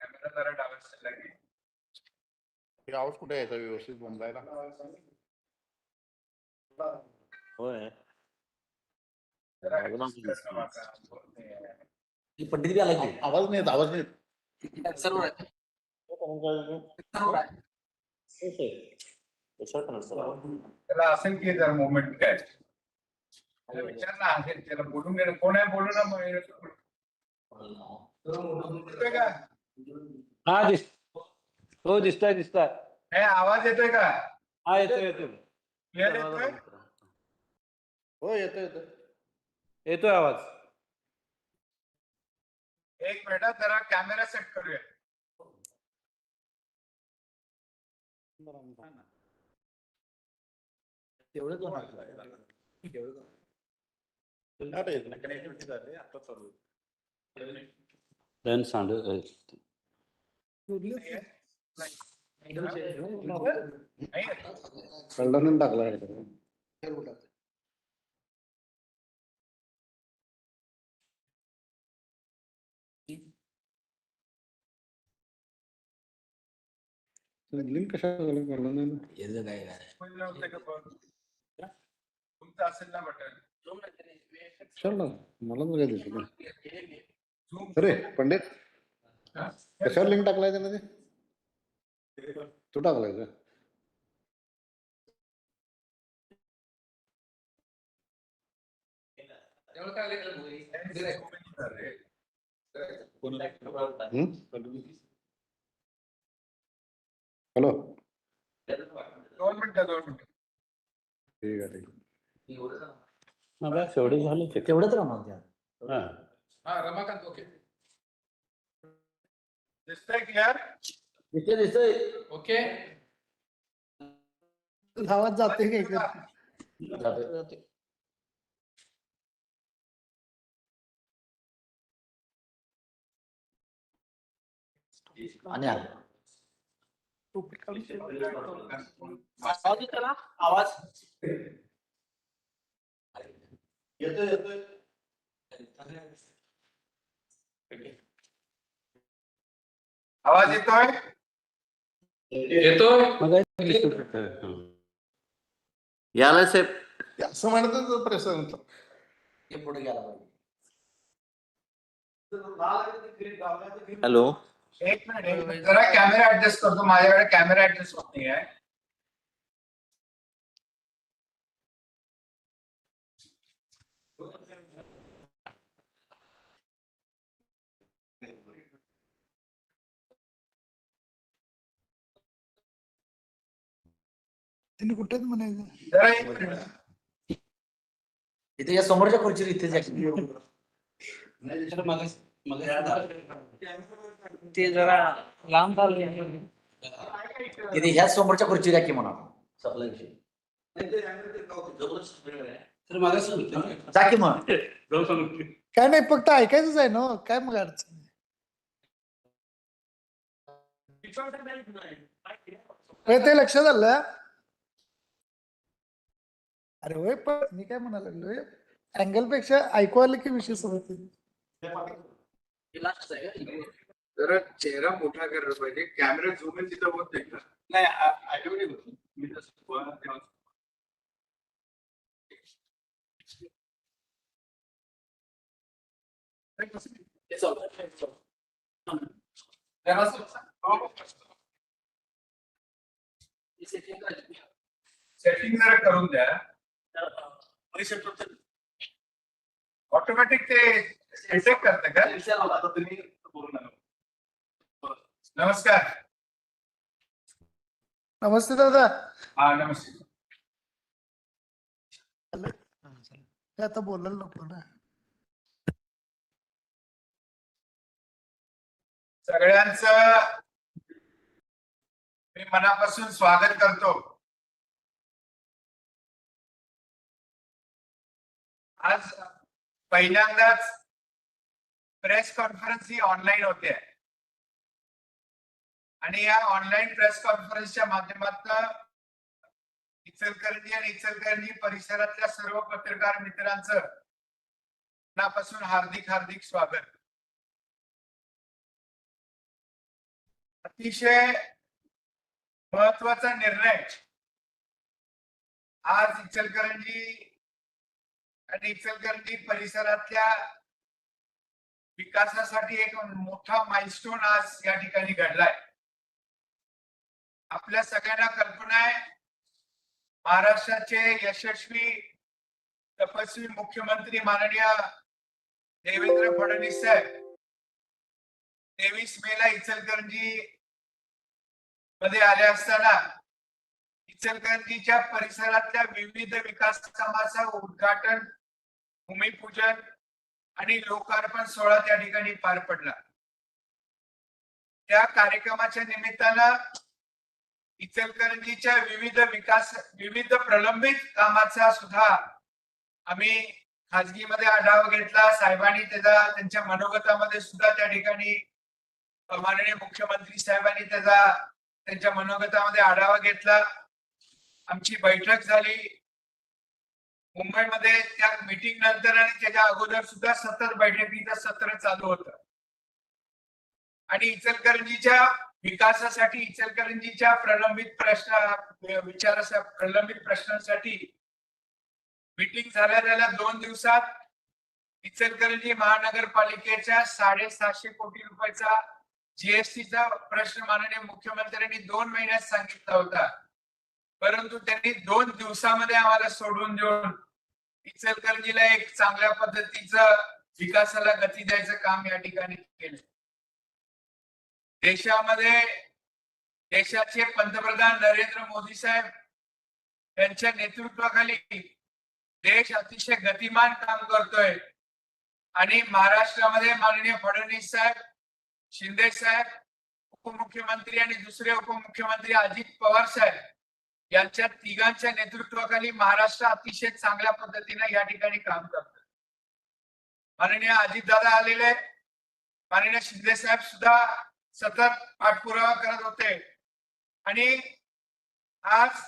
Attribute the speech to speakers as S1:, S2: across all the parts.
S1: Camera जरा डाव्या साईडला घे.
S2: हे आवाज कुठे यायचा व्यवस्थित बोंबलायला
S3: होय
S1: जरा
S3: बाजूला
S1: adjust कर ना माझा. बोल नाही.
S4: पंडित बी आला की
S2: आवाज नाही येत आवाज नाही येत.
S4: सर्व आहे. सर्व आहे.
S1: त्याला असेल की जरा मुवमेंट काय त्याला विचार ना असेल त्याला बोलून घे ना. कोण आहे बोलू ना येतोय का?
S3: हा दिस हो दिसताय दिसताय.
S1: हे आवाज येतोय का?
S3: हा येतोय येतोय.
S1: क्लिअर येतोय?
S2: हो येतो येतो
S3: येतोय आवाज.
S1: एक मिनिट जरा कॅमेरा सेट करूया.
S4: तेवढं दोन हजार. तेवढं दोन.
S2: आता येत नाही कनेक्टिव्हिटी झाली आता चालू आहे.
S3: then सांड
S1: नाही
S2: कळलं टाकला लिंक कशा कळलं नाही ना.
S4: याचं काय काय.
S1: कोणी नव्हतं का बघ तुमचं असेल ना बटन
S2: कशाला मला तर काय दिसलं नाही.
S1: झूम
S2: अरे पंडित कशावर लिंक टाकलाय त्यानं ते तू टाकलाय का
S4: तेवढं काय लेकरं बोली.
S2: हॅलो
S1: दोन मिनिटं दोन मिनिटं
S2: ठीक आहे ठीक आहे.
S3: शेवटी झाले
S4: तेवढंच राहणार त्या.
S3: हा
S4: हा रमाकांत ओके
S1: दिसतंय क्लिअर
S4: दिसतोय दिसतोय ओके
S5: आवाज जाते का इकडे
S4: जातोय, जातोय. आणि आलं.
S5: टोपी काढून
S4: आवाज येतो ना आवाज
S2: येतोय येतोय
S1: आवाज़ येतोय
S4: येतोय
S3: मग
S4: याला साहेब
S2: असं म्हणत प्रेसर
S4: हे पुढे गेला पाहिजे.
S3: हॅलो.
S1: एक मिनिट एक मिनिट. जरा कॅमेरा ऍडजस्ट करतो. माझ्याकडे कॅमेरा ऍडजस्ट होत नाही आहे
S5: त्यांनी कुठेच म्हणायचं?
S4: इथे या समोरच्या खुर्चीवर इथेच या.
S6: ते जरा लांब चालले.
S4: तिथे ह्याच समोरच्या खुर्चीवर या की म्हणा. सपला विषय. जा की मग.
S5: काय नाही फक्त ऐकायचंच आहे ना. काय मग अडचण ते लक्षात आलं? अरे होय पण मी काय म्हणायला लागलोय अँगल पेक्षा ऐकू आलं की विषय समजते
S1: जरा चेहरा मोठा करायला पाहिजे कॅमेरा झूम इन तिथं होत नाही का नाही ऑटोमॅटिक होतो मी. सेटिंग जरा करून द्या ऑटोमॅटिक ते डिटेक्ट करतं का? नमस्कार.
S5: नमस्ते दादा.
S1: हा नमस्ते.
S5: आता बोलायला नको ना.
S1: सगळ्यांचं मी मनापासून स्वागत करतो. आज पहिल्यांदाच प्रेस कॉन्फरन्स ही ऑनलाईन होते आणि या ऑनलाईन प्रेस कॉन्फरन्सच्या माध्यमातून इचलकरंजी आणि इचलकरंजी परिसरातल्या सर्व पत्रकार मित्रांचं मनापासून हार्दिक हार्दिक स्वागत. अतिशय महत्त्वाचा निर्णय आज इचलकरंजी आणि इचलकरंजी परिसरातल्या विकासासाठी एक मोठा माइलस्टोन आज या ठिकाणी घडलाय. आपल्या सगळ्यांना कल्पना आहे महाराष्ट्राचे यशस्वी तपस्वी मुख्यमंत्री माननीय देवेंद्र फडणवीस साहेब तेवीस मे ला इचलकरंजी मध्ये आले असताना इचलकरंजीच्या परिसरातल्या विविध विकास कामाचं उद्घाटन भूमिपूजन आणि लोकार्पण सोहळा त्या ठिकाणी पार पडला. त्या कार्यक्रमाच्या निमित्तानं इचलकरंजीच्या विविध विकास विविध प्रलंबित कामाचा सुद्धा आम्ही खाजगीमध्ये आढावा घेतला. साहेबांनी त्याचा त्यांच्या मनोगतामध्ये सुद्धा त्या ठिकाणी माननीय मुख्यमंत्री साहेबांनी त्याचा त्यांच्या मनोगतामध्ये आढावा घेतला. आमची बैठक झाली. मुंबईमध्ये त्या मीटिंग नंतर आणि त्याच्या अगोदर सुद्धा सतत बैठकीचं सत्र चालू होतं. आणि इचलकरंजीच्या विकासासाठी इचलकरंजीच्या प्रलंबित प्रश्न विचाराच्या प्रलंबित प्रश्नांसाठी मीटिंग झाल्या झाल्या दोन दिवसात इचलकरंजी महानगरपालिकेच्या साडेसहाशे कोटी रुपयाचा जीएसटीचा प्रश्न माननीय मुख्यमंत्र्यांनी दोन महिन्यात सांगितला होता. परंतु त्यांनी दोन दिवसामध्ये आम्हाला सोडून देऊन इचलकरंजीला एक चांगल्या पद्धतीचं विकासाला गती द्यायचं काम या ठिकाणी केलं. देशामध्ये देशाचे पंतप्रधान नरेंद्र मोदी साहेब यांच्या नेतृत्वाखाली देश अतिशय गतिमान काम करतोय. आणि महाराष्ट्रामध्ये माननीय फडणवीस साहेब शिंदे साहेब उपमुख्यमंत्री आणि दुसरे उपमुख्यमंत्री अजित पवार साहेब यांच्या तिघांच्या नेतृत्वाखाली महाराष्ट्र अतिशय चांगल्या पद्धतीने या ठिकाणी काम करत. माननीय अजितदादा आलेले माननीय शिंदे साहेब सुद्धा सतत पाठपुरावा करत होते. आणि आज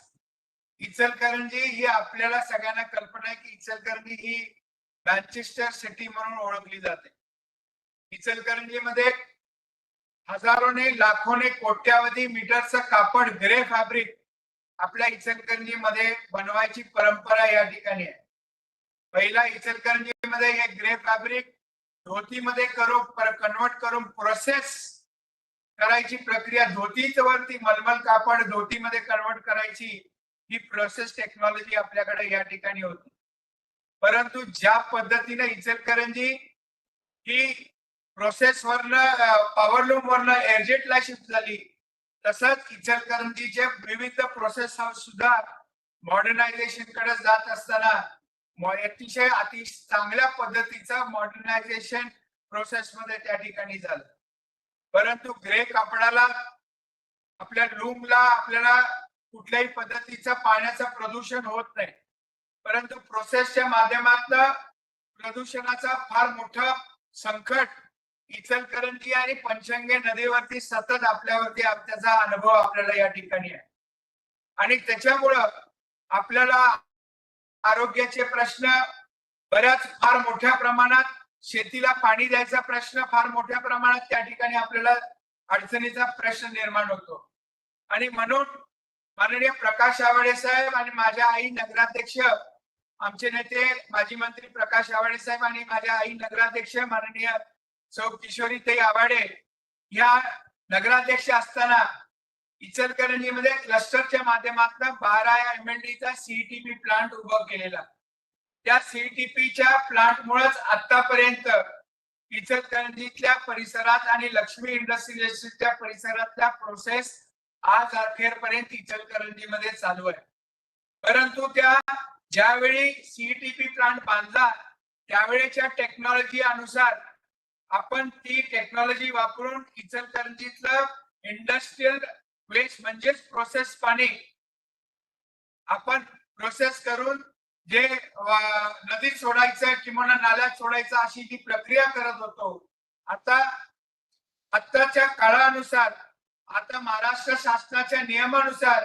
S1: इचलकरंजी ही आपल्याला सगळ्यांना कल्पना आहे की इचलकरंजी ही मॅन्चेस्टर सिटी म्हणून ओळखली जाते. इचलकरंजीमध्ये हजारोने लाखोने कोट्यावधी मीटरचं कापड ग्रे फॅब्रिक आपल्या इचलकरंजीमध्ये बनवायची परंपरा या ठिकाणी आहे. पहिला इचलकरंजीमध्ये हे ग्रे फॅब्रिक धोतीमध्ये करून कन्वर्ट करून प्रोसेस करायची प्रक्रिया. धोतीच वरती मलमल कापड धोतीमध्ये कन्वर्ट करायची ही प्रोसेस टेक्नॉलॉजी आपल्याकडे या ठिकाणी होती. परंतु ज्या पद्धतीने इचलकरंजी ही प्रोसेस वरनं पॉवरलूम वरनं एअरजेटला शिफ्ट झाली तसंच इचलकरंजीचे विविध प्रोसेस हाऊस सुद्धा मॉडर्नायझेशनकडे जात असताना अतिशय अतिशय चांगल्या पद्धतीचं मॉडर्नायझेशन प्रोसेस मध्ये त्या ठिकाणी झालं. परंतु ग्रे कापडाला आपल्या लूमला आपल्याला कुठल्याही पद्धतीचं पाण्याचं प्रदूषण होत नाही. परंतु प्रोसेसच्या माध्यमातून प्रदूषणाचा फार मोठा संकट इचलकरंजी आणि पंचंगे नदीवरती सतत आपल्यावरती त्याचा अनुभव आपल्याला या ठिकाणी आहे. आणि त्याच्यामुळं आपल्याला आरोग्याचे प्रश्न बऱ्याच फार मोठ्या प्रमाणात शेतीला पाणी द्यायचा प्रश्न फार मोठ्या प्रमाणात त्या ठिकाणी आपल्याला अडचणीचा प्रश्न निर्माण होतो. आणि म्हणून माननीय प्रकाश आवाडे साहेब आणि माझ्या आई नगराध्यक्ष आमचे नेते माजी मंत्री प्रकाश आवाडे साहेब आणि माझ्या आई नगराध्यक्ष माननीय सौ किशोरीताई आवाडे या नगराध्यक्ष असताना इचलकरंजीमध्ये क्लस्टरच्या माध्यमातून बारा एम एल डीचा सीईटीपी प्लांट उभा केलेला. त्या सीईटीपीच्या प्लांटमुळेच आतापर्यंत इचलकरंजीतल्या परिसरात आणि लक्ष्मी इंडस्ट्रियलच्या परिसरातल्या प्रोसेस आज अखेरपर्यंत इचलकरंजीमध्ये चालू आहे. परंतु त्या ज्यावेळी सीईटीपी प्लांट बांधला त्यावेळेच्या टेक्नॉलॉजी अनुसार आपण ती टेक्नॉलॉजी वापरून इचलकरंजीतलं इंडस्ट्रियल वेस्ट म्हणजेच प्रोसेस पाणी आपण प्रोसेस करून जे नदीत सोडायचं किंवा नाल्यात सोडायचं अशी ती प्रक्रिया करत होतो. आता आत्ताच्या काळानुसार आता महाराष्ट्र शासनाच्या नियमानुसार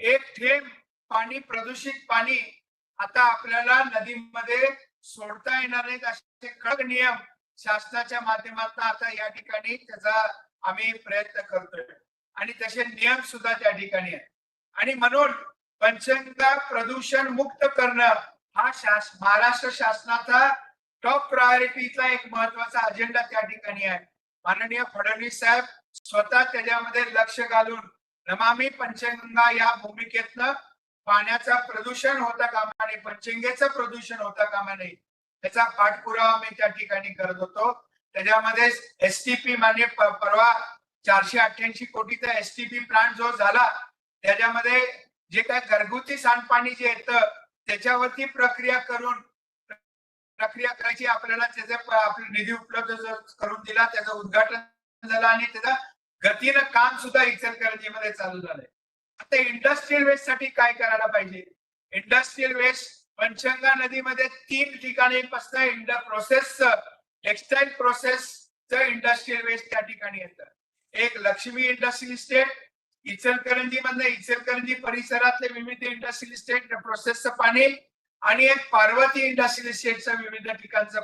S1: एक थेंब पाणी प्रदूषित पाणी आता आपल्याला नदीमध्ये सोडता येणार नाहीत असे कडक नियम शासनाच्या माध्यमातून आता या ठिकाणी त्याचा आम्ही प्रयत्न करतोय. आणि तसे नियम सुद्धा त्या ठिकाणी आहेत. आणि म्हणून पंचगंगा प्रदूषण मुक्त करणं हा शास महाराष्ट्र शासनाचा टॉप प्रायोरिटीचा एक महत्त्वाचा अजेंडा त्या ठिकाणी आहे. माननीय फडणवीस साहेब स्वतः त्याच्यामध्ये लक्ष घालून नमामी पंचगंगा या भूमिकेतनं पाण्याचा प्रदूषण होता कामा नये पंचगंगेचं प्रदूषण होता कामा नये त्याचा पाठपुरावा मी त्या ठिकाणी करत होतो. त्याच्यामध्ये एसटीपी म्हणजे परवा चारशे अठ्ठ्याऐंशी कोटीचा एसटीपी प्लांट जो झाला त्याच्यामध्ये जे काय घरगुती सांडपाणी जे येतं त्याच्यावरती प्रक्रिया करून प्रक्रिया करायची आपल्याला त्याचा आपला निधी उपलब्ध करून दिला. त्याचं उद्घाटन झालं आणि त्याचा गतीनं काम सुद्धा इचलकरंजीमध्ये चालू झालंय. आता इंडस्ट्रियल वेस्टसाठी काय करायला पाहिजे? इंडस्ट्रियल वेस्ट पंचगंगा नदीमध्ये तीन ठिकाणी पासून इंड प्रोसेस टेक्सटाईल प्रोसेसचं इंडस्ट्रियल वेस्ट त्या ठिकाणी येतं. एक लक्ष्मी इंडस्ट्रियल इस्टेट इचलकरंजी मधनं इचलकरंजी परिसरातले विविध इंडस्ट्रियल इस्टेट प्रोसेसचं पाणी आणि एक पार्वती इंडस्ट्रियल इस्टेटचं विविध ठिकाणचं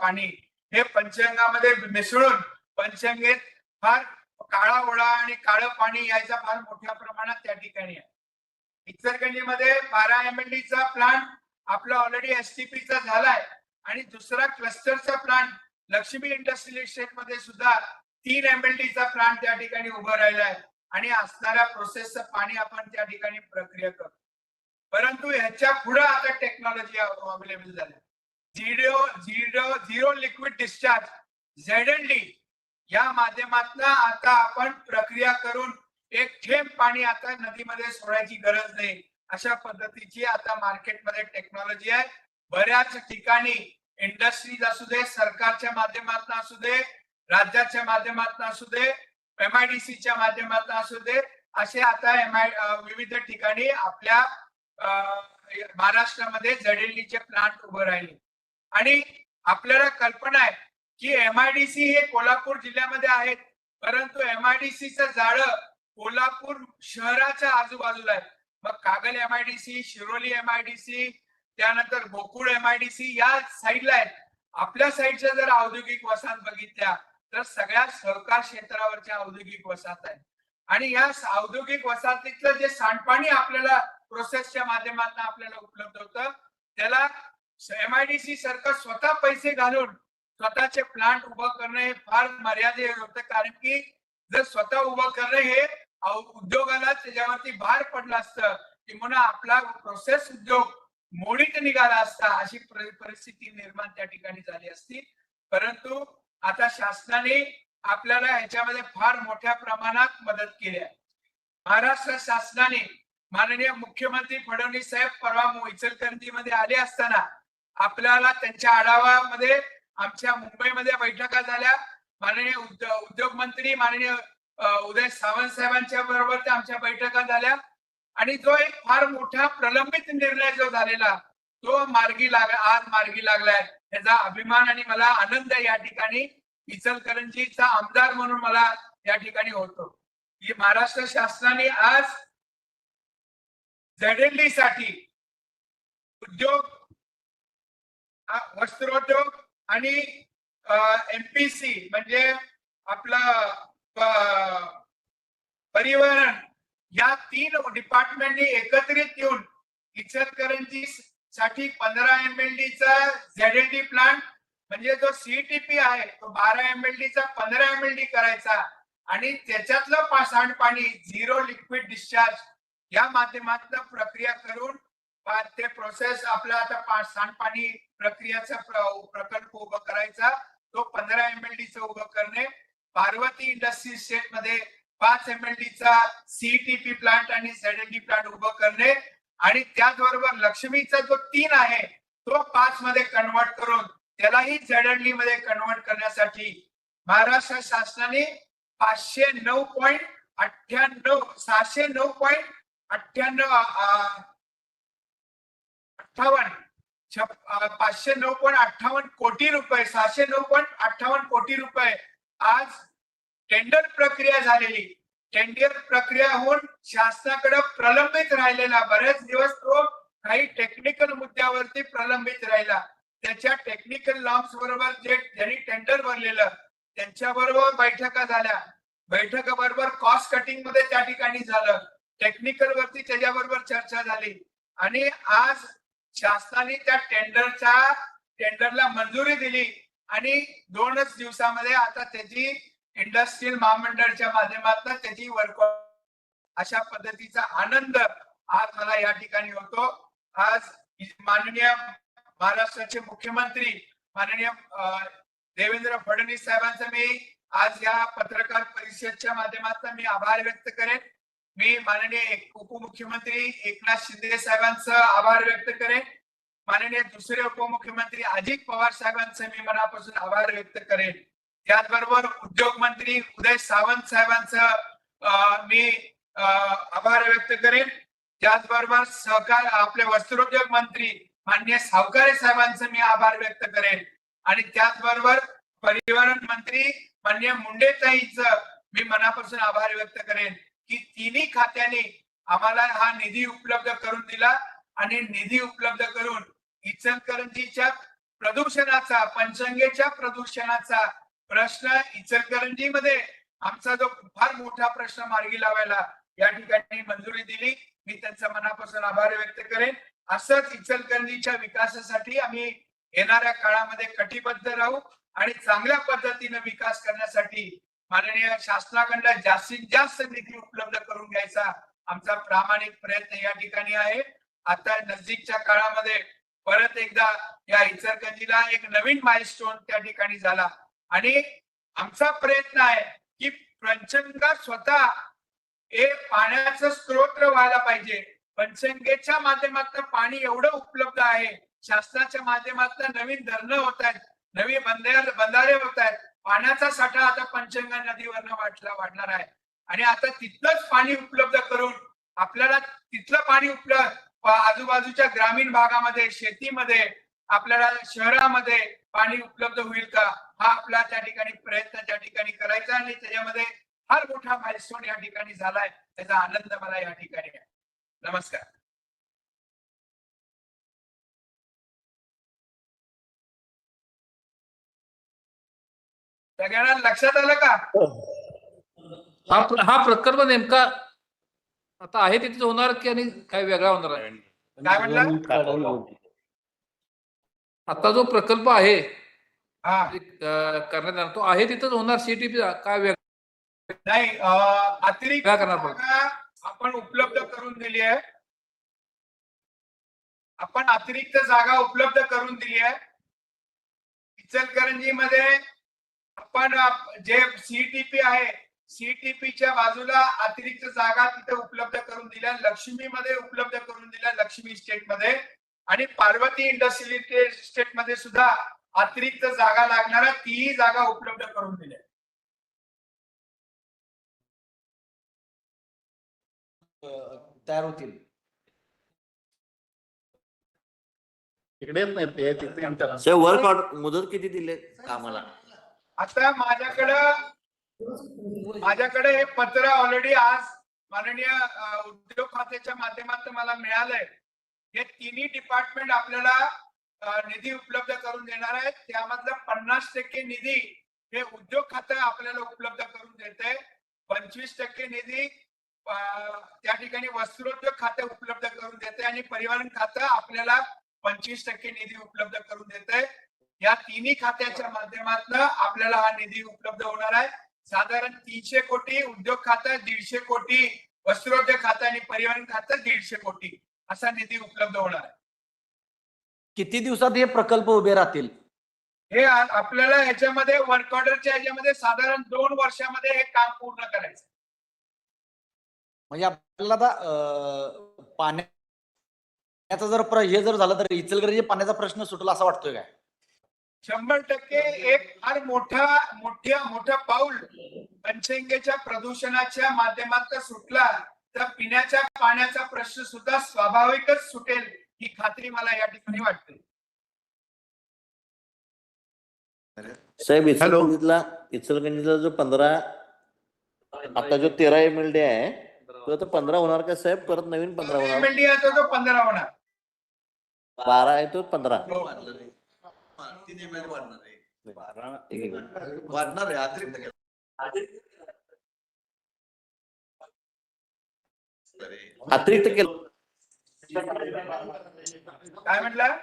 S1: पाणी. हे पंचगंगामध्ये मिसळून पंचगंगेत फार काळा ओढा आणि काळं पाणी यायचा फार मोठ्या प्रमाणात त्या ठिकाणी आहे. इचलकरंजीमध्ये बारा एम एल चा प्लांट आपला ऑलरेडी एसटीपीचा झालाय. आणि दुसरा क्लस्टरचा प्लांट लक्ष्मी इंडस्ट्रियल इस्टेटमध्ये सुद्धा तीन एम एल चा प्लांट त्या ठिकाणी उभं राहिलाय. आणि असणाऱ्या प्रोसेसचं पाणी आपण त्या ठिकाणी प्रक्रिया करतो. परंतु ह्याच्या पुढे आता टेक्नॉलॉजी अवेलेबल झाल्या zero zero zero liquid discharge Z या माध्यमातून आता आपण प्रक्रिया करून एक थेंब पाणी आता नदीमध्ये सोडायची गरज नाही. अशा पद्धतीची आता मार्केटमध्ये टेक्नॉलॉजी आहे. बऱ्याच ठिकाणी इंडस्ट्रीज असू दे सरकारच्या माध्यमातून असू दे राज्याच्या माध्यमातून असू दे एमआयडीसीच्या माध्यमातून असू दे असे आता एम आय विविध ठिकाणी आपल्या अं, महाराष्ट्रामध्ये जडेलीचे प्लांट उभं राहिले. आणि आपल्याला कल्पना आहे की एमआयडीसी हे कोल्हापूर जिल्ह्यामध्ये आहेत. परंतु एमआयडीसीचं जाळं कोल्हापूर शहराच्या आजूबाजूला आहे. मग कागल एमआयडीसी शिरोली एमआयडीसी त्यानंतर गोकुळ एमआयडीसी या साईडला आहेत आपल्या साईडच्या जर औद्योगिक वसाहत बघितल्या तर सगळ्या सहकार क्षेत्रावरच्या औद्योगिक वसाहत आहेत. आणि या औद्योगिक वसाहतीतलं जे सांडपाणी आपल्याला प्रोसेसच्या माध्यमातून आपल्याला उपलब्ध होतं त्याला एमआयडीसी सारखं स्वतः पैसे घालून स्वतःचे प्लांट उभं करणं हे फार मर्यादित होतं. कारण की जर स्वतः उभं करणं हे उद्योगाला त्याच्यावरती भार पडला असतं किंवा आपला प्रोसेस उद्योग मोडीत निघाला असता अशी परिस्थिती निर्माण त्या ठिकाणी झाली असती. परंतु आता शासनाने आपल्याला ह्याच्यामध्ये फार मोठ्या प्रमाणात मदत केली आहे. महाराष्ट्र शासनाने माननीय मुख्यमंत्री फडणवीस साहेब परवा मु- इचलकरंजीमध्ये आले असताना आपल्याला त्यांच्या आढावामध्ये आमच्या मुंबईमध्ये बैठका झाल्या. माननीय उद्योग मंत्री माननीय उदय सावंत साहेबांच्या बरोबर त्या आमच्या बैठका झाल्या. आणि जो एक फार मोठा प्रलंबित निर्णय जो झालेला तो मार्गी लागला आज मार्गी लागलाय. त्याचा अभिमान आणि मला आनंद या ठिकाणी इचलकरंजीचा आमदार म्हणून मला या ठिकाणी होतो. की महाराष्ट्र शासनाने आज झेडेली साठी उद्योग वस्त्रोद्योग आणि एमपीसी म्हणजे आपलं परिवहन या तीन डिपार्टमेंटनी एकत्रित येऊन इचलकरंजी साठी पंधरा एम एल चा डी प्लांट म्हणजे जो सीटीपी आहे तो बारा एम एल चा पंधरा एम एल डी करायचा. आणि त्याच्यातलं सांडपाणी झिरो लिक्विड डिस्चार्ज या माध्यमातून प्रक्रिया करून ते प्रोसेस आपला आता पा- सांडपाणी प्रक्रियाचा प्रकल्प उभा करायचा. तो पंधरा एम एल चा उभं करणे. पार्वती इंडस्ट्री स्टेटमध्ये पाच एम एल चा सीटीपी प्लांट आणि झेडएलडी प्लांट उभं करणे आणि त्याचबरोबर लक्ष्मीचा जो तीन आहे तो पाच मध्ये कन्वर्ट करून त्यालाही झेडएलडी मध्ये कन्वर्ट करण्यासाठी महाराष्ट्र शासनाने पाचशे नऊ पॉईंट अठ्ठ्याण्णव सहाशे नऊ पॉईंट अठ्ठ्याण्णव अठ्ठावन्न छप- पाचशे नऊ पॉईंट अठ्ठावन्न कोटी रुपये सहाशे नऊ पॉईंट अठ्ठावन्न कोटी रुपये आज टेंडर प्रक्रिया झालेली. टेंडर प्रक्रिया होऊन शासनाकडे प्रलंबित राहिलेला. बरेच दिवस तो काही टेक्निकल मुद्द्यावरती प्रलंबित राहिला. त्याच्या टेक्निकल लॉन्स बरोबर जे ज्यांनी टेंडर भरलेलं त्यांच्या बरोबर बैठका झाल्या. बैठकाबरोबर कॉस्ट कटिंगमध्ये त्या ठिकाणी झालं. टेक्निकल वरती त्याच्याबरोबर चर्चा झाली. आणि आज शासनाने त्या टेंडरच्या टेंडरला मंजुरी दिली. आणि दोनच दिवसामध्ये आता त्याची इंडस्ट्रियल महामंडळच्या माध्यमातून त्याची वर्क अशा पद्धतीचा आनंद आज मला या ठिकाणी होतो. आज माननीय महाराष्ट्राचे मुख्यमंत्री माननीय अं, देवेंद्र फडणवीस साहेबांचा मी आज या पत्रकार परिषदच्या माध्यमातून मी आभार व्यक्त करेन. मी माननीय उपमुख्यमंत्री एकनाथ शिंदे साहेबांचं आभार व्यक्त करेन. माननीय दुसरे उपमुख्यमंत्री अजित पवार साहेबांचे मी मनापासून आभार व्यक्त करेन. त्याचबरोबर उद्योग मंत्री उदय सावंत साहेबांचं मी अं, आभार व्यक्त करेन. त्याचबरोबर सहकार आपले वस्त्रोद्योग मंत्री माननीय सावकारे साहेबांचं मी आभार व्यक्त करेन. आणि त्याचबरोबर परिवहन मंत्री माननीय मुंडेताईच मी मनापासून आभार व्यक्त करेन की तिन्ही खात्याने आम्हाला हा निधी उपलब्ध करून दिला. आणि निधी उपलब्ध करून इचलकरंजीच्या प्रदूषणाचा पंचंगेच्या प्रदूषणाचा प्रश्न इचलकरंजीमध्ये. आमचा जो फार मोठा प्रश्न मार्गी लावायला या ठिकाणी मंजुरी दिली. मी त्यांचा मनापासून आभार व्यक्त करेन. असंच इचलकरंजीच्या विकासासाठी आम्ही येणाऱ्या काळामध्ये कटिबद्ध राहू आणि चांगल्या पद्धतीने विकास करण्यासाठी माननीय शासनाकडनं जास्तीत जास्त निधी उपलब्ध करून घ्यायचा आमचा प्रामाणिक प्रयत्न या ठिकाणी आहे. आता नजदीकच्या काळामध्ये परत एकदा या इचलकरंजीला एक नवीन माइलस्टोन त्या ठिकाणी झाला. आणि आमचा प्रयत्न आहे की पंचंगा स्वतः हे पाण्याचं स्त्रोत व्हायला पाहिजे. पंचंगेच्या माध्यमातून पाणी एवढं उपलब्ध आहे. शासनाच्या माध्यमातून नवीन धरणं होत आहेत. नवीन बंधारे बंधारे होत आहेत. पाण्याचा साठा आता पंचंगा नदीवरनं वाटला वाढणार आहे. आणि आता तिथलंच पाणी उपलब्ध करून आपल्याला तिथलं पाणी उपलब्ध आजूबाजूच्या ग्रामीण भागामध्ये शेतीमध्ये आपल्याला शहरामध्ये पाणी उपलब्ध होईल का? हा आपला त्या ठिकाणी प्रयत्न त्या ठिकाणी करायचा आणि त्याच्यामध्ये फार मोठा माइलस्टोन या ठिकाणी झालाय. त्याचा आनंद मला या ठिकाणी आहे. नमस्कार. सगळ्यांना लक्षात आलं का?
S7: हा हा प्रकल्प नेमका आता आहे तिथेच होणार की आणि काय वेगळा होणार आहे?
S1: काय म्हणलं?
S7: आता जो प्रकल्प आहे
S1: हा.
S7: करण्यात येणार तो आहे तिथंच होणार सीटीपी काय वेगळा?
S1: नाही अं, अतिरिक्त
S7: काय करणार?
S1: जागा आपण उपलब्ध करून दिली आहे. आपण अतिरिक्त जागा उपलब्ध करून दिली आहे. इचलकरंजी मध्ये आपण आप- जे सीटीपी आहे सीटीपीच्या बाजूला अतिरिक्त जागा तिथे उपलब्ध करून दिल्या. लक्ष्मीमध्ये उपलब्ध करून दिल्या लक्ष्मी स्टेटमध्ये. आणि पार्वती इंडस्ट्रियल स्टेटमध्ये सुद्धा अतिरिक्त जागा लागणाऱ्या तीही जागा उपलब्ध करून दिल्या.
S4: तयार होतील.
S8: वर्क ऑर्डर मुदत किती दिले कामाला?
S1: आता माझ्याकडं माझ्याकडे हे पत्र ऑलरेडी आज माननीय उद्योग खात्याच्या माध्यमातून मला मिळालंय. हे तिन्ही डिपार्टमेंट आपल्याला निधी उपलब्ध करून देणार आहेत. त्यामधला पन्नास टक्के निधी हे उद्योग खातं आपल्याला उपलब्ध करून देत आहे पंचवीस टक्के निधी त्या ठिकाणी वस्त्रोद्योग खाते उपलब्ध करून देते आणि परिवहन खातं आपल्याला पंचवीस टक्के निधी उपलब्ध करून देत आहे या तिन्ही खात्याच्या माध्यमातून आपल्याला हा निधी उपलब्ध होणार आहे. साधारण तीनशे कोटी उद्योग खातं दीडशे कोटी वस्त्रोद्योग खातं आणि परिवहन खातं दीडशे कोटी असा निधी उपलब्ध होणार आहे.
S4: किती दिवसात हे प्रकल्प उभे राहतील?
S1: हे आपल्याला ह्याच्यामध्ये वर्क ऑर्डरच्या ह्याच्यामध्ये साधारण दोन वर्षामध्ये हे काम पूर्ण करायचं.
S4: म्हणजे आपल्याला आता पाण्याचा जर हे जर झालं तर इचलकरंजी पाण्याचा प्रश्न सुटला असं वाटतोय काय?
S1: शंभर टक्के एक फार मोठा मोठ्या मोठं पाऊल पंचगंगेच्या प्रदूषणाच्या माध्यमातून सुटला तर पिण्याच्या पाण्याचा प्रश्न सुद्धा स्वाभाविकच सुटेल ही खात्री मला या ठिकाणी वाटते.
S8: साहेब इचलकरंजीतला इचलकरंजीतला जो पंधरा आता जो तेरा एम एल डी आहे तो आता पंधरा होणार का साहेब? परत नवीन पंधरा होणार?
S1: MLD आहे तो तो पंधरा होणार.
S8: बारा आहे तो पंधरा. अतिरिक्त अतिरिक्त केलं.
S1: काय म्हटलं?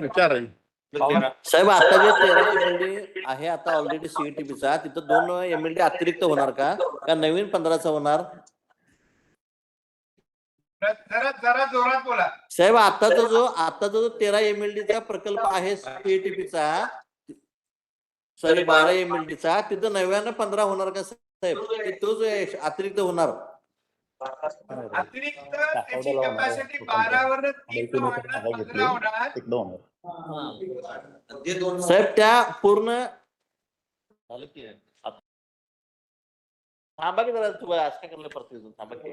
S2: विचार
S8: साहेब आता जे तेरा एमएलडी आहे आता ऑलरेडी सीईटीपीचा तिथं दोन एमएलडी अतिरिक्त होणार का? का नवीन पंधराचा होणार?
S1: जरा जरा जोरात बोला.
S8: साहेब आताचा जो आताचा जो तेरा एमएलडीचा प्रकल्प आहे सीईटीपीचा सॉरी बारा एमएलडीचा तिथं नव्यानं पंधरा होणार का साहेब? की तोच एक अतिरिक्त होणार.
S1: अतिरिक्त त्याची कॅपॅसिटी पंधरा
S8: साहेब त्या पूर्ण थांबा की जरा तू असं काय करलं परत थांबा की.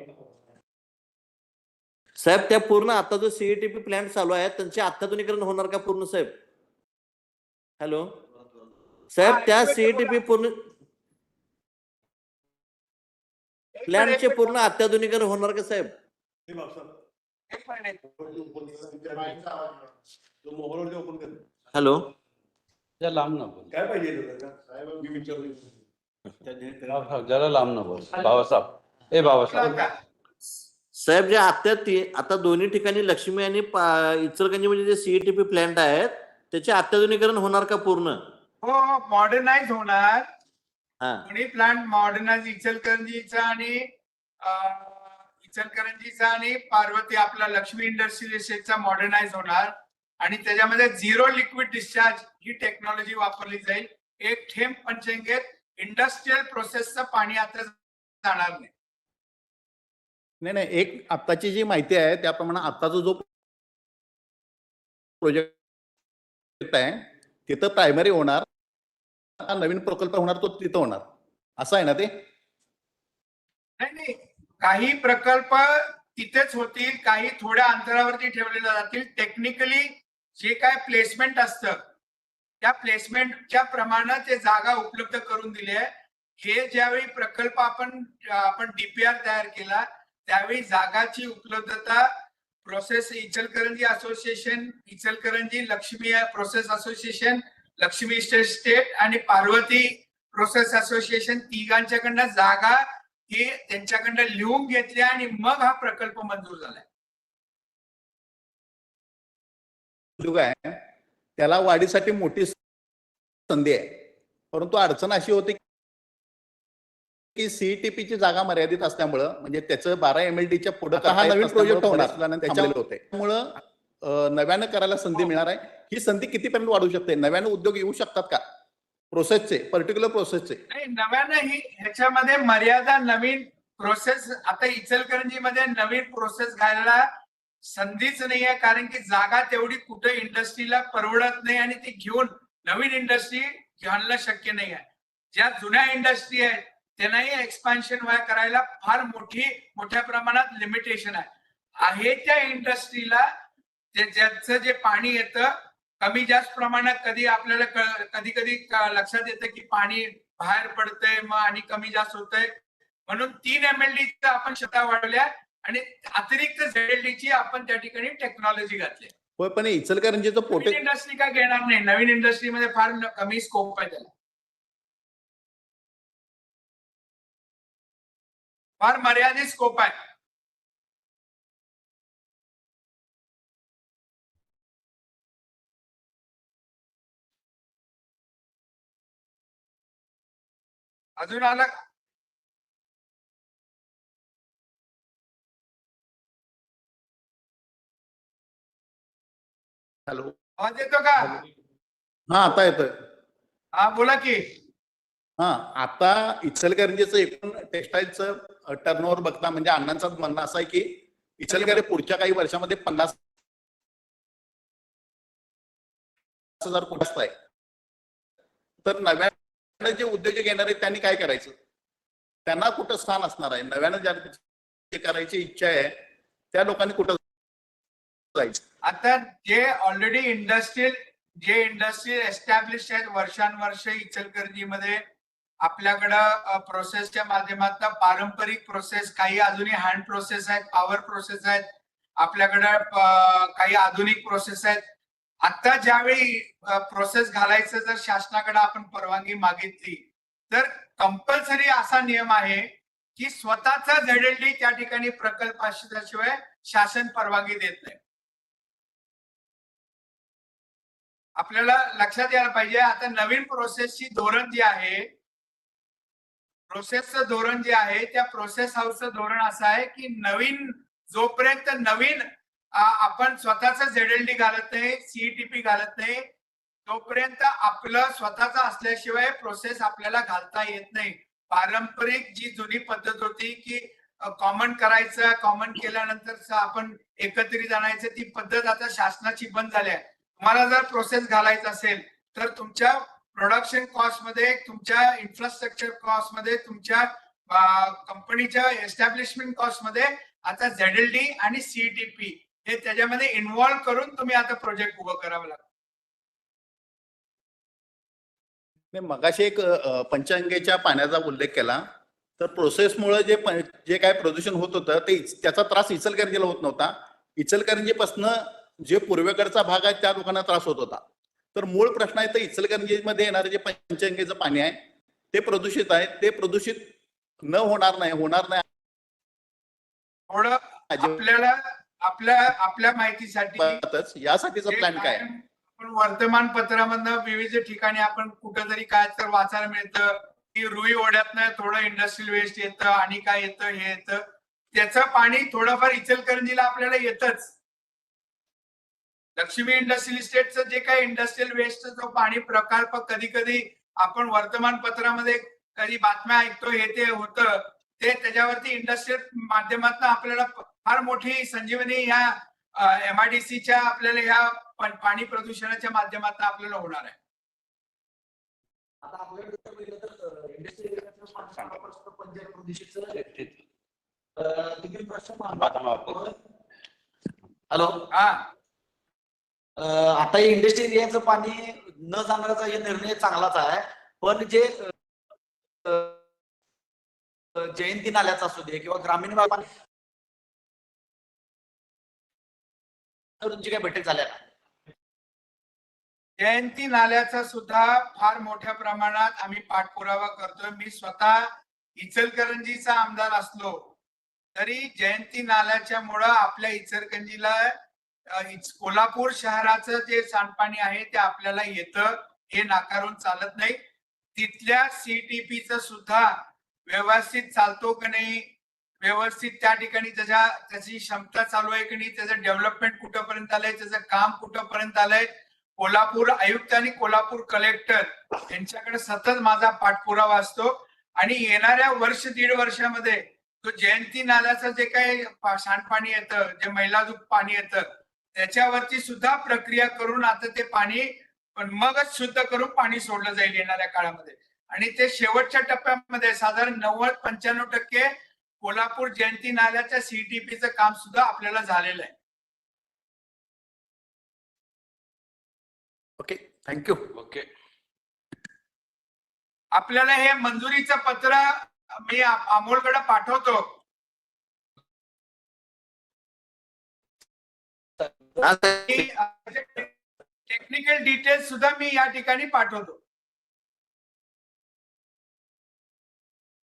S8: साहेब त्या पूर्ण आता जो सीईटीपी प्लॅन चालू आहे त्यांचे अत्याधुनिकरण होणार का पूर्ण साहेब? हॅलो साहेब त्या सीईटीपी पूर्ण प्लॅनचे पूर्ण अत्याधुनिकरण होणार का साहेब?
S1: एक मिनिट.
S8: हॅलो
S3: लांब ना बोल.
S2: काय पाहिजे
S3: जरा लांब ना बोल. बाबासाहेब ए बाबासाहेब?
S8: साहेब जे आता ती- आता दोन्ही ठिकाणी लक्ष्मी आणि इचलकरंजी म्हणजे जे सीईटीपी प्लॅन्ट आहेत त्याचे अत्याधुनिकरण होणार का पूर्ण?
S1: हो मॉडर्नाइज होणार.
S8: हा.
S1: दोन्ही प्लांट मॉडर्नाइज इचलकरंजीचा आणि इचलकरंजीचा आणि पार्वती आपला लक्ष्मी इंडस्ट्रियल इस्टेटचा मॉडर्नाइज होणार. आणि त्याच्यामध्ये झिरो लिक्विड डिस्चार्ज ही टेक्नॉलॉजी वापरली जाईल. एक थेंब पंचगंगेत इंडस्ट्रियल प्रोसेसचं पाणी आता जाणार नाही.
S2: नाही नाही एक आत्ताची जी माहिती आहे त्याप्रमाणे आत्ताचा जो प्रोजेक्ट आहे तिथं प्रायमरी होणार नवीन प्रकल्प होणार तो तिथं होणार. असं आहे ना ते?
S1: नाही नाही. काही प्रकल्प तिथेच होतील काही थोड्या अंतरावरती ठेवले जातील. टेक्निकली जे काय प्लेसमेंट असतं त्या प्लेसमेंटच्या प्रमाणे ते जागा उपलब्ध करून दिली आहे. हे ज्यावेळी प्रकल्प आपण आपण डीपीआर तयार केला त्यावेळी जागाची उपलब्धता process Ichalkaranji association Ichalkaranji Laxmi process association Laxmi state state आणि पार्वती प्रोसेस असोसिएशन तिघांच्याकडनं जागा ही त्यांच्याकडनं लिहून घेतल्या आणि मग हा प्रकल्प मंजूर झालाय.
S2: त्याला वाढीसाठी मोठी संधी आहे. परंतु अडचण अशी होती की सीईटीपी ची जागा मर्यादित असल्यामुळं म्हणजे त्याचं बारा एम एल डीच्या पुढे हा नवीन प्रोजेक्ट होणार. त्याच्यामुळे होते त्यामुळं नव्यानं करायला संधी मिळणार आहे. ही संधी कितीपर्यंत वाढू शकते? नव्यानं उद्योग येऊ शकतात का? प्रोसेसचे पर्टिक्युलर प्रोसेसचे
S1: नाही नव्यानं ही ह्याच्यामध्ये मर्यादा नवीन प्रोसेस आता इचलकरंजीमध्ये नवीन प्रोसेस घालायला संधीच नाही आहे कारण की जागा तेवढी कुठे इंडस्ट्रीला परवडत नाही आणि ती घेऊन नवीन इंडस्ट्री घालणं शक्य नाही आहे ज्या जुन्या इंडस्ट्री आहेत त्यांनाही एक्सपान्शन करायला फार मोठी मोठ्या प्रमाणात लिमिटेशन आहे. आहे त्या इंडस्ट्रीला ज्याचं जे पाणी येतं कमी जास्त प्रमाणात कधी आपल्याला कधी कधी लक्षात येतं की पाणी बाहेर पडतंय मग आणि कमी जास्त होतंय. म्हणून तीन एम एल डी आपण क्षमता वाढवल्या आणि अतिरिक्त झेड ची आपण त्या ठिकाणी टेक्नॉलॉजी घातली.
S2: पण इचलकरंजीचं पोटे
S1: इंडस्ट्री का घेणार नाही. नवीन इंडस्ट्रीमध्ये फार कमी स्कोप आहे त्याला. फार मर्यादित स्कोप आहे. अजून आला
S2: हॅलो.
S1: आवाज येतो का?
S2: हा आता येतोय.
S1: हा बोला की.
S2: हा आता इचलकरंजीचं एकूण टेक्सटाईलचं टर्नओव्हर बघता म्हणजे अण्णांचं म्हणणं असं आहे की इचलकरंजी पुढच्या काही वर्षामध्ये पन्नास हजार कोटी आहे. तर नव्यानं जे उद्योजक येणार आहेत त्यांनी काय करायचं? त्यांना कुठं स्थान असणार आहे? नव्यानं ज्या करायची इच्छा आहे त्या लोकांनी कुठं जायचं?
S1: आता जे ऑलरेडी इंडस्ट्रियल जे इंडस्ट्री एस्टॅब्लिश आहेत वर्षानुवर्ष इचलकरंजीमध्ये आपल्याकडं प्रोसेसच्या माध्यमातून पारंपरिक प्रोसेस काही अजूनही हँड प्रोसेस आहेत पॉवर प्रोसेस आहेत. आपल्याकडं काही आधुनिक प्रोसेस आहेत. आता ज्यावेळी प्रोसेस घालायचं जर शासनाकडे आपण परवानगी मागितली तर कंपल्सरी असा नियम आहे की स्वतःचा झेडएलडी त्या ठिकाणी प्रकल्प असल्याशिवाय शासन परवानगी देत नाही. आपल्याला लक्षात यायला पाहिजे आता नवीन प्रोसेसची धोरण जी आहे प्रोसेसचं धोरण जे आहे त्या प्रोसेस हाऊसचं धोरण असं आहे की नवीन जोपर्यंत नवीन आपण स्वतःच झेडएलडी घालत नाही सीईटीपी घालत नाही तोपर्यंत आपलं स्वतःच असल्याशिवाय प्रोसेस आपल्याला घालता येत नाही. पारंपरिक जी जुनी पद्धत होती की कॉमन करायचं कॉमन केल्यानंतर आपण एकत्रित आणायचं ती पद्धत आता शासनाची बंद झाली आहे. तुम्हाला जर प्रोसेस घालायचं असेल तर तुमच्या प्रोडक्शन कॉस्टमध्ये तुमच्या इन्फ्रास्ट्रक्चर कॉस्टमध्ये तुमच्या कंपनीच्या एस्टॅब्लिशमेंट कॉस्टमध्ये आता झेडएलडी आणि सीईटीपी हे त्याच्यामध्ये इन्व्हॉल्व्ह करून तुम्ही आता प्रोजेक्ट उभं करावं लागतं.
S2: मी मगाशी एक पंचांगेच्या पाण्याचा उल्लेख केला. तर प्रोसेसमुळे जे जे काय प्रदूषण होत होतं ते त्याचा त्रास इचलकरंजीला होत नव्हता. इचलकरंजीपासनं जे पूर्वेकडचा भाग आहे त्या लोकांना त्रास होत होता. तर मूळ प्रश्न आहे तर इचलकरंजीमध्ये येणारे जे पंचगंगेचं पाणी आहे ते प्रदूषित आहे. ते प्रदूषित न होणार नाही होणार नाही.
S1: थोडं आपल्याला आपल्या आपल्या माहितीसाठी
S2: यासाठीचा प्लॅन काय?
S1: आपण वर्तमानपत्रामधनं विविध ठिकाणी आपण कुठंतरी काय तर वाचायला मिळतं की रुई ओढ्यातनं थोडं इंडस्ट्रियल वेस्ट येतं आणि काय येतं हे येतं. त्याचं पाणी थोडंफार इचलकरंजीला आपल्याला येतच. लक्ष्मी इंडस्ट्रियल इस्टेटचं जे काही इंडस्ट्रियल वेस्ट जो पाणी प्रकल्प कधी कधी आपण वर्तमानपत्रामध्ये कधी बातम्या ऐकतो हे ते होतं. ते त्याच्यावरती इंडस्ट्रियल माध्यमातून आपल्याला फार मोठी संजीवनी ह्या एमआयडीसीच्या आपल्याला ह्या पाणी प्रदूषणाच्या माध्यमातून आपल्याला होणार आहे.
S4: हॅलो?
S1: हा.
S4: आता इंडस्ट्री एरियाचं पाणी न जाणाराचा हे निर्णय चांगलाच आहे. पण जे जयंती नाल्याचा असू दे किंवा ग्रामीण भागात तुमची काय बैठक झाल्या
S1: जयंती नाल्याचा सुद्धा फार मोठ्या प्रमाणात आम्ही पाठपुरावा करतोय. मी स्वतः इचलकरंजीचा आमदार असलो तरी जयंती नाल्याच्या मुळे आपल्या इचलकरंजीला कोल्हापूर शहराचं जे सांडपाणी आहे ते आपल्याला येतं. हे नाकारून चालत नाही. तिथल्या सीटीपीच सुद्धा व्यवस्थित चालतो की नाही? व्यवस्थित त्या ठिकाणी त्याच्या त्याची क्षमता चालू आहे की नाही? त्याचं डेव्हलपमेंट कुठंपर्यंत आलंय? त्याचं काम कुठंपर्यंत आलंय? कोल्हापूर आयुक्त आणि कोल्हापूर कलेक्टर यांच्याकडे सतत माझा पाठपुरावा असतो. आणि येणाऱ्या वर्ष दीड वर्षामध्ये तो जयंती नाल्याचं जे काही सांडपाणी येतं जे मैलाजूक पाणी येतं त्याच्यावरती सुद्धा प्रक्रिया करून आता ते पाणी पण मगच शुद्ध करून पाणी सोडलं जाईल येणाऱ्या काळामध्ये. आणि ते शेवटच्या टप्प्यामध्ये साधारण नव्वद पंच्याण्णव टक्के कोल्हापूर जयंती नाल्याच्या सीटीपीचं काम सुद्धा आपल्याला झालेलं आहे.
S2: Okay thank you.
S3: ओके.
S1: आपल्याला हे मंजुरीचं पत्र मी अमोलकडे पाठवतो. टेक्निकल डिटेल्स सुद्धा मी या ठिकाणी पाठवतो.